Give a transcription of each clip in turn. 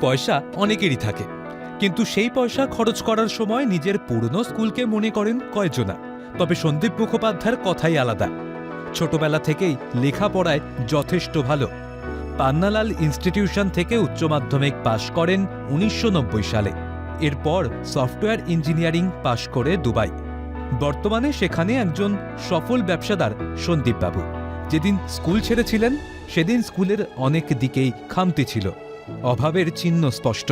পয়সা অনেকেরই থাকে। কিন্তু সেই পয়সা খরচ করার সময় নিজের পুরনো স্কুলকে মনে করেন কয়জনা তবে সন্দীপ মুখোপাধ্যায়ের কথাই আলাদা। ছোটবেলা থেকেই লেখাপড়ায় যথেষ্ট ভালো। পান্নালাল ইনস্টিটিউশন থেকে উচ্চ মাধ্যমিক পাশ করেন উনিশশো নব্বই সালে। এরপর সফটওয়্যার ইঞ্জিনিয়ারিং পাশ করে দুবাই। বর্তমানে সেখানে একজন সফল ব্যবসাদার সন্দীপবাবু। যেদিন স্কুল ছেড়েছিলেন, সেদিন স্কুলের অনেক দিকেই খামতি ছিল। অভাবের চিহ্ন স্পষ্ট।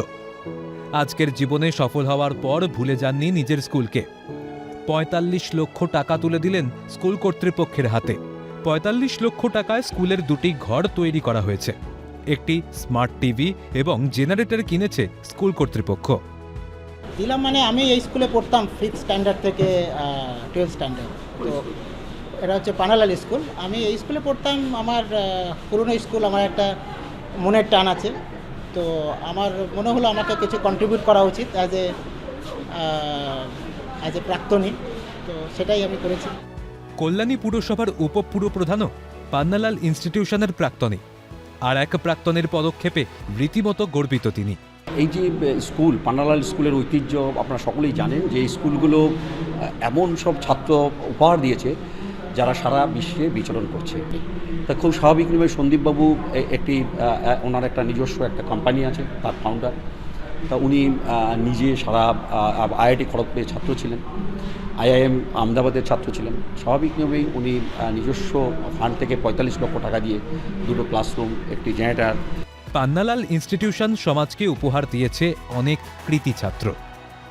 আজকের জীবনে সফল হওয়ার পর ভুলে যাননি নিজের স্কুলকে। পঁয়তাল্লিশ লক্ষ টাকা তুলে দিলেন স্কুল কর্তৃপক্ষের হাতে। পঁয়তাল্লিশ লক্ষ টাকায় স্কুলের দুটি ঘর তৈরি করা হয়েছে। একটি স্মার্ট টিভি এবং জেনারেটর কিনেছে স্কুল কর্তৃপক্ষ। দিলাম মানে আমি এই স্কুলে পড়তাম ফিফথ স্ট্যান্ডার্ড থেকে টুয়েলভ স্ট্যান্ডার্ড। তো এটা হচ্ছে পানালাল স্কুল। আমি এই স্কুলে পড়তাম, আমার পুরনো স্কুল, আমার একটা মনের টান আছে। তো আমার মনে হলো আমাকে কিছু কন্ট্রিবিউট করা উচিত অ্যাজ এ অ্যাজ এ প্রাক্তনী। তো সেটাই আমি করেছি। কল্যাণী পুরসভার উপপুরপ্রধানও পান্নালাল ইনস্টিটিউশনের প্রাক্তনী। আর এক প্রাক্তনের পদক্ষেপে রীতিমতো গর্বিত তিনি। এই যে স্কুল পান্নালাল স্কুলের ঐতিহ্য আপনারা সকলেই জানেন যে এই স্কুলগুলো এমন সব ছাত্র উপহার দিয়েছে যারা সারা বিশ্বে বিচরণ করছে। তা খুব স্বাভাবিকভাবে সন্দীপবাবু একটি ওনার একটা নিজস্ব একটা কোম্পানি আছে, তার ফাউন্ডার তা উনি নিজে সারা আইআইটি খড়গপুরের ছাত্র ছিলেন, আইআইএম আহমেদাবাদের ছাত্র ছিলেন। স্বাভাবিকভাবেই উনি নিজস্ব ফান্ড থেকে পঁয়তাল্লিশ লক্ষ টাকা দিয়ে দুটো ক্লাসরুম একটি জেনারেটার পান্নালাল ইনস্টিটিউশন সমাজকে উপহার দিয়েছে অনেক কৃতি ছাত্র।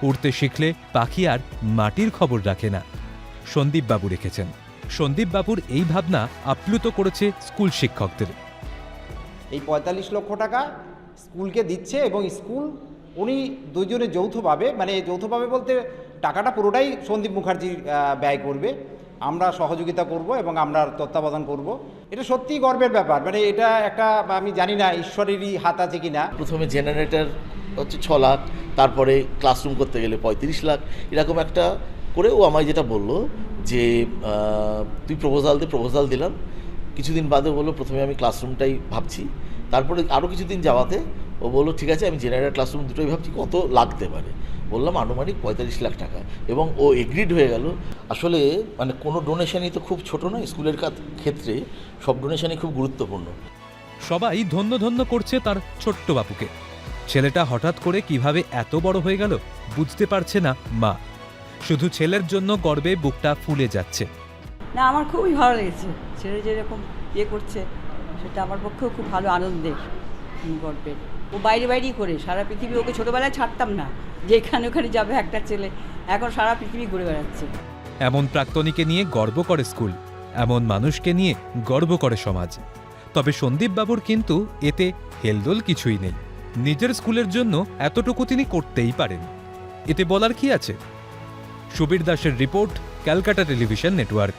উড়তে শিখলে পাখি আর মাটির খবর রাখে না, সন্দীপবাবু রেখেছেন। সন্দীপবাবুর এই ভাবনা আপ্লুত করেছে স্কুল শিক্ষকদের। এই পঁয়তাল্লিশ লক্ষ টাকা স্কুলকে দিচ্ছে এবং স্কুল উনি দুজনে যৌথভাবে মানে যৌথভাবে বলতে টাকাটা পুরোটাই সন্দীপ মুখার্জি ব্যয় করবে। আমরা সহযোগিতা করব এবং আমরা তত্ত্বাবধান করব। এটা সত্যিই গর্বের ব্যাপার। মানে এটা একটা আমি জানি না ঈশ্বরেরই হাত আছে কি না প্রথমে জেনারেটর হচ্ছে ছ লাখ তারপরে ক্লাসরুম করতে গেলে পঁয়ত্রিশ লাখ এরকম একটা করে ও আমায় যেটা বলল যে তুই প্রপোজাল দে প্রপোজাল দিলাম। কিছুদিন বাদে বলল, প্রথমে আমি ক্লাসরুমটাই ভাবছি। তারপরে আরও কিছুদিন যাওয়াতে ও বলল, ঠিক আছে, আমি জেনারেল ক্লাসরুম দুটোই ভাবছি, কত লাগতে পারে? বললাম, আনুমানিক পঁয়তাল্লিশ লাখ টাকা। এবং ও এগ্রিড হয়ে গেল। আসলে মানে কোনো ডোনেশনই তো খুব ছোট না স্কুলের ক্ষেত্রে সব ডোনেশনই খুব গুরুত্বপূর্ণ। সবাই ধন্য ধন্য করছে তার ছোট্ট বাপুকে। ছেলেটা হঠাৎ করে কীভাবে এত বড় হয়ে গেল, বুঝতে পারছে না মা। শুধু ছেলের জন্য গর্বে বুকটা ফুলে যাচ্ছে। না আমার খুবই ভালো লেগেছে। ছেলে যেরকম ইয়ে করছে সেটা আমার পক্ষেও খুব ভালো আনন্দের গল্পের ও বাইরে বাইরেই করে সারা পৃথিবী ওকে ছোটোবেলায় ছাড়তাম না। যে এখানে ওখানে যাবে একটা ছেলে এখন সারা পৃথিবী ঘুরে বেড়াচ্ছে। এমন প্রাক্তনীকে নিয়ে গর্ব করে স্কুল এমন মানুষকে নিয়ে গর্ব করে সমাজ। তবে সন্দীপবাবুর কিন্তু এতে হেলদোল কিছুই নেই। নিজের স্কুলের জন্য এতটুকু তিনি করতেই পারেন। এতে বলার কি আছে? সুবীর দাসের রিপোর্ট ক্যালকাটা টেলিভিশন নেটওয়ার্ক।